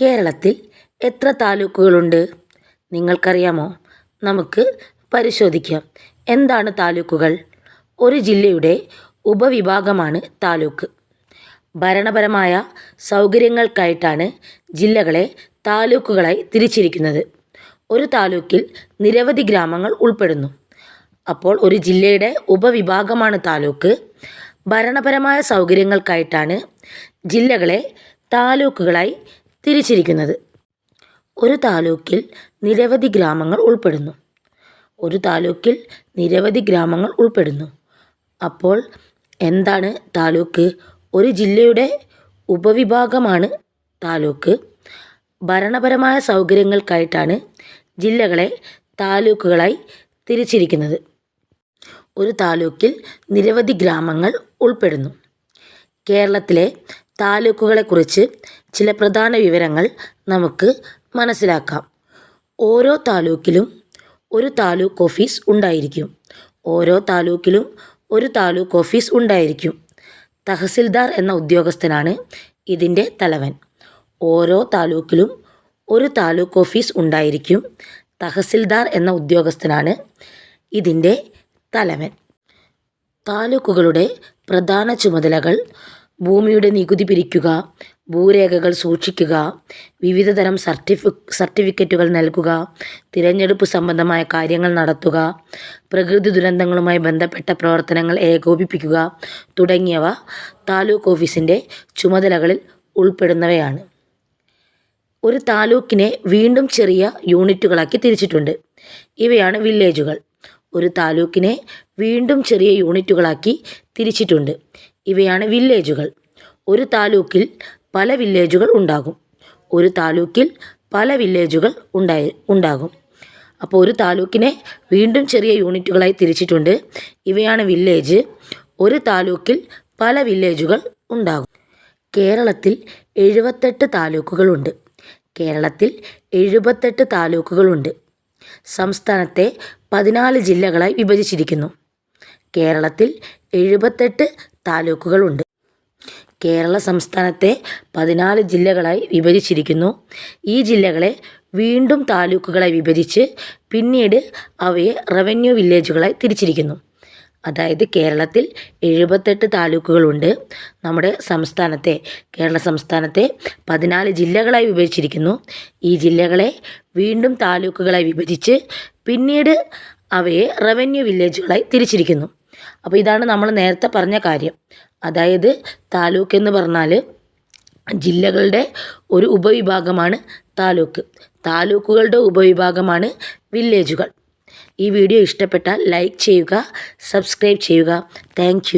കേരളത്തിൽ എത്ര താലൂക്കുകളുണ്ട്? നിങ്ങൾക്കറിയാമോ? നമുക്ക് പരിശോധിക്കാം. എന്താണ് താലൂക്കുകൾ? ഒരു ജില്ലയുടെ ഉപവിഭാഗമാണ് താലൂക്ക്. ഭരണപരമായ സൗകര്യങ്ങൾക്കായിട്ടാണ് ജില്ലകളെ താലൂക്കുകളായി തിരിച്ചിരിക്കുന്നത്. ഒരു താലൂക്കിൽ നിരവധി ഗ്രാമങ്ങൾ ഉൾപ്പെടുന്നു. അപ്പോൾ ഒരു ജില്ലയുടെ ഉപവിഭാഗമാണ് താലൂക്ക്. ഭരണപരമായ സൗകര്യങ്ങൾക്കായിട്ടാണ് ജില്ലകളെ താലൂക്കുകളായി തിരിച്ചിരിക്കുന്നത്. ഒരു താലൂക്കിൽ നിരവധി ഗ്രാമങ്ങൾ ഉൾപ്പെടുന്നു. ഒരു താലൂക്കിൽ നിരവധി ഗ്രാമങ്ങൾ ഉൾപ്പെടുന്നു. അപ്പോൾ എന്താണ് താലൂക്ക്? ഒരു ജില്ലയുടെ ഉപവിഭാഗമാണ് താലൂക്ക്. ഭരണപരമായ സൗകര്യങ്ങൾക്കായിട്ടാണ് ജില്ലകളെ താലൂക്കുകളായി തിരിച്ചിരിക്കുന്നത്. ഒരു താലൂക്കിൽ നിരവധി ഗ്രാമങ്ങൾ ഉൾപ്പെടുന്നു. കേരളത്തിലെ താലൂക്കുകളെക്കുറിച്ച് ചില പ്രധാന വിവരങ്ങൾ നമുക്ക് മനസ്സിലാക്കാം. ഓരോ താലൂക്കിലും ഒരു താലൂക്ക് ഓഫീസ് ഉണ്ടായിരിക്കും. ഓരോ താലൂക്കിലും ഒരു താലൂക്ക് ഓഫീസ് ഉണ്ടായിരിക്കും. തഹസിൽദാർ എന്ന ഉദ്യോഗസ്ഥനാണ് ഇതിന്റെ തലവൻ. ഓരോ താലൂക്കിലും ഒരു താലൂക്ക് ഓഫീസ് ഉണ്ടായിരിക്കും. തഹസിൽദാർ എന്ന ഉദ്യോഗസ്ഥനാണ് ഇതിന്റെ തലവൻ. താലൂക്കുകളുടെ പ്രധാന ചുമതലകൾ ഭൂമിയുടെ നികുതി പിരിക്കുക ഭൂരേഖകൾ സൂക്ഷിക്കുക വിവിധതരം സർട്ടിഫി സർട്ടിഫിക്കറ്റുകൾ നൽകുക തിരഞ്ഞെടുപ്പ് സംബന്ധമായ കാര്യങ്ങൾ നടത്തുക പ്രകൃതി ദുരന്തങ്ങളുമായി ബന്ധപ്പെട്ട പ്രവർത്തനങ്ങൾ ഏകോപിപ്പിക്കുക തുടങ്ങിയവ താലൂക്ക് ഓഫീസിന്റെ ചുമതലകളിൽ ഉൾപ്പെടുന്നവയാണ്. ഒരു താലൂക്കിനെ വീണ്ടും ചെറിയ യൂണിറ്റുകളാക്കി തിരിച്ചിട്ടുണ്ട്. ഇവയാണ് വില്ലേജുകൾ. ഒരു താലൂക്കിനെ വീണ്ടും ചെറിയ യൂണിറ്റുകളാക്കി തിരിച്ചിട്ടുണ്ട്. ഇവയാണ് വില്ലേജുകൾ. ഒരു താലൂക്കിൽ പല വില്ലേജുകൾ ഉണ്ടാകും. ഒരു താലൂക്കിൽ പല വില്ലേജുകൾ ഉണ്ടായി ഉണ്ടാകും. അപ്പോൾ ഒരു താലൂക്കിനെ വീണ്ടും ചെറിയ യൂണിറ്റുകളായി തിരിച്ചിട്ടുണ്ട്. ഇവയാണ് വില്ലേജ്. ഒരു താലൂക്കിൽ പല വില്ലേജുകൾ ഉണ്ടാകും. കേരളത്തിൽ എഴുപത്തെട്ട് താലൂക്കുകളുണ്ട്. കേരളത്തിൽ എഴുപത്തെട്ട് താലൂക്കുകളുണ്ട്. സംസ്ഥാനത്തെ പതിനാല് ജില്ലകളായി വിഭജിച്ചിരിക്കുന്നു. കേരളത്തിൽ എഴുപത്തെട്ട് താലൂക്കുകളുണ്ട്. കേരള സംസ്ഥാനത്തെ പതിനാല് ജില്ലകളായി വിഭജിച്ചിരിക്കുന്നു. ഈ ജില്ലകളെ വീണ്ടും താലൂക്കുകളായി വിഭജിച്ച് പിന്നീട് അവയെ റവന്യൂ വില്ലേജുകളായി തിരിച്ചിരിക്കുന്നു. അതായത് കേരളത്തിൽ എഴുപത്തെട്ട് താലൂക്കുകളുണ്ട്. നമ്മുടെ സംസ്ഥാനത്തെ കേരള സംസ്ഥാനത്തെ പതിനാല് ജില്ലകളായി വിഭജിച്ചിരിക്കുന്നു. ഈ ജില്ലകളെ വീണ്ടും താലൂക്കുകളായി വിഭജിച്ച് പിന്നീട് അവയെ റവന്യൂ വില്ലേജുകളായി തിരിച്ചിരിക്കുന്നു. അപ്പോൾ ഇതാണ് നമ്മൾ നേരത്തെ പറഞ്ഞ കാര്യം. അതായത് താലൂക്ക് എന്ന് പറഞ്ഞാൽ ജില്ലകളുടെ ഒരു ഉപവിഭാഗമാണ് താലൂക്ക്. താലൂക്കുകളുടെ ഉപവിഭാഗമാണ് വില്ലേജുകൾ. ഈ വീഡിയോ ഇഷ്ടപ്പെട്ടാൽ ലൈക്ക് ചെയ്യുക സബ്സ്ക്രൈബ് ചെയ്യുക. താങ്ക്